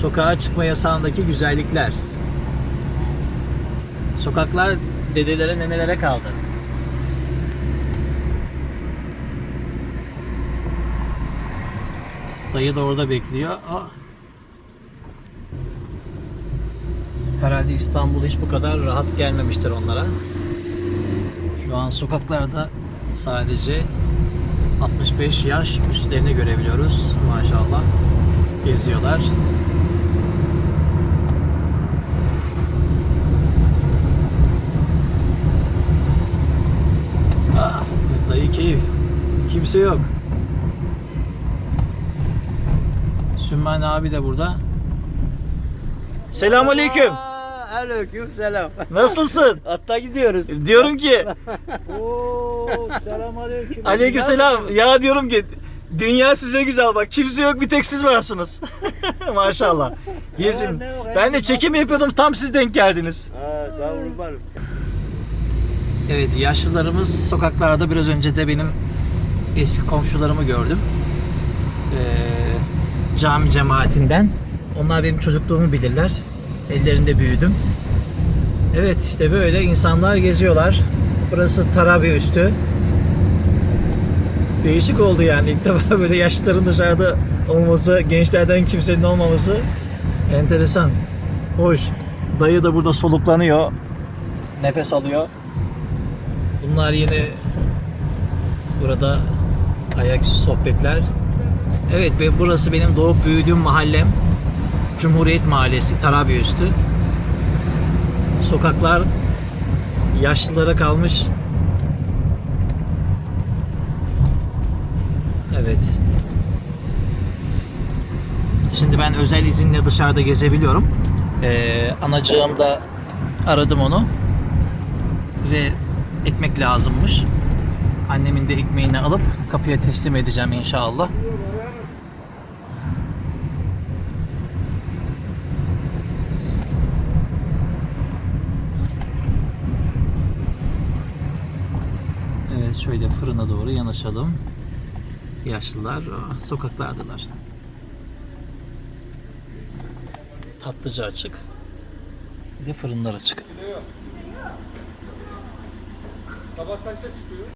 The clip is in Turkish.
Sokağa çıkma yasağındaki güzellikler. Sokaklar dedelere nenelere kaldı. Dayı da orada bekliyor. Aa. Herhalde İstanbul hiç bu kadar rahat gelmemiştir onlara. Şu an sokaklarda sadece 65 yaş üstlerini görebiliyoruz. Maşallah. Geziyorlar. Kimse yok. Sümmen abi de burada. Selamünaleyküm. Aleyküm selam. Nasılsın? Hatta gidiyoruz. Diyorum ki Oo, selam aleyküm. Aleykümselam. Ya diyorum ki dünya size güzel bak. Kimse yok bir tek siz varsınız. Maşallah. Gezin. Ben de çekim yapıyordum tam siz denk geldiniz. Ha, sağ olun varım. Evet yaşlılarımız sokaklarda biraz önce de benim eski komşularımı gördüm. Ee, cami cemaatinden. Onlar benim çocukluğumu bilirler. Ellerinde büyüdüm. Evet işte böyle insanlar geziyorlar. Burası Tarabya üstü. Değişik oldu yani ilk defa böyle yaşlıların dışarıda olması, gençlerden kimsenin olmaması enteresan. Hoş. Dayı da burada soluklanıyor. Nefes alıyor. Bunlar yine burada ayaküstü sohbetler. Evet ve burası benim doğup büyüdüğüm mahallem. Cumhuriyet Mahallesi Tarabya üstü. Sokaklar yaşlılara kalmış. Evet. Şimdi ben özel izinle dışarıda gezebiliyorum. Ee, anacığım da aradım onu ve ekmek lazımmış. Annemin de ekmeğini alıp kapıya teslim edeceğim inşallah. Evet şöyle fırına doğru yanaşalım. Yaşlılar aa, sokaklardalar. Tatlıcı açık. Bir de fırınlar açık.